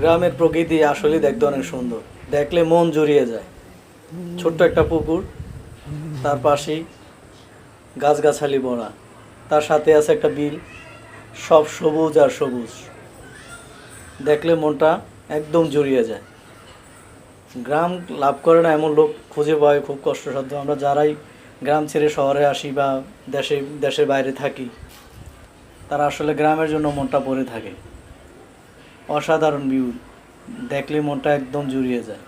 গ্রামের প্রকৃতি আসলে দেখতে অনেক সুন্দর। দেখলে মন জুড়িয়ে যায়। ছোট্ট একটা পুকুর, তার পাশেই গাছগাছালি ভরা। তার সাথে আছে একটা বিল, সব সবুজ আর সবুজ। দেখলে মনটা একদম জুড়িয়ে যায়। গ্রাম লাভ করে না এমন লোক খুঁজে পাওয়া খুব কষ্টসাধ্য। আমরা যারাই গ্রাম ছেড়ে শহরে আসি বা দেশে, দেশের বাইরে থাকি, তারা আসলে গ্রামের জন্য মনটা পড়ে থাকে। অসাধারণ ভিউ দেখলে মনটা একদম জুড়িয়ে যায়।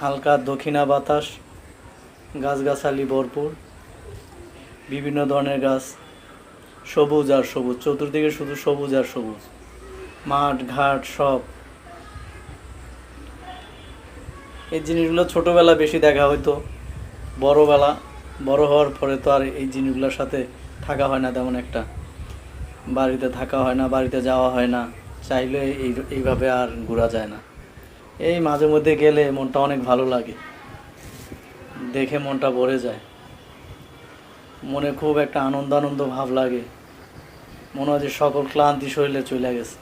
হালকা দক্ষিণা বাতাস, গাছগাছালি ভরপুর, বিভিন্ন ধরনের গাছ, সবুজ আর সবুজ। চতুর্দিকে শুধু সবুজ আর সবুজ। মাঠ, ঘাট, সব। এই জিনিসগুলো ছোটোবেলা বেশি দেখা হতো বড়োবেলা, বড় হওয়ার পরে তো আর এই জিনিসগুলোর সাথে থাকা হয় না তেমন একটা। বাড়িতে থাকা হয় না, বাড়িতে যাওয়া হয় না। চাইলে এই এইভাবে আর ঘোরা যায় না। এই মাঝে মধ্যে গেলে মনটা অনেক ভালো লাগে। দেখে মনটা ভরে যায়। মনে খুব একটা আনন্দ আনন্দ ভাব লাগে। মনে হয় যে সকল ক্লান্তি শরীরে চলে গেছে।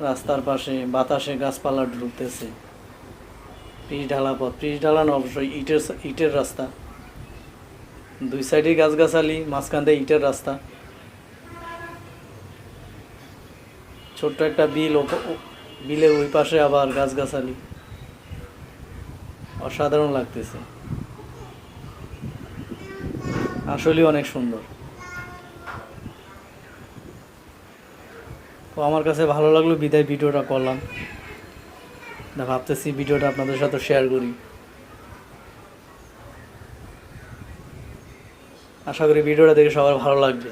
রাস্তার পাশে বাতাসে গাছপালা ঢুকতেছে পিচ ঢালা পথ পিচ ঢালানো অবশ্যই ইটের ইটের রাস্তা। দুই সাইডে গাছগাছালি, মাঝখান দিয়ে ইটের রাস্তা। ছোট্ট একটা বিল বিলের ওই পাশে আবার গাছগাছালি। অসাধারণ লাগতেছে। আসলেই অনেক সুন্দর। তো আমার কাছে ভালো লাগল বিদায় ভিডিওটা করলাম। না ভাবতেছি ভিডিওটা আপনাদের সাথে শেয়ার করি। আশা করি ভিডিওটা দেখে সবার ভালো লাগবে।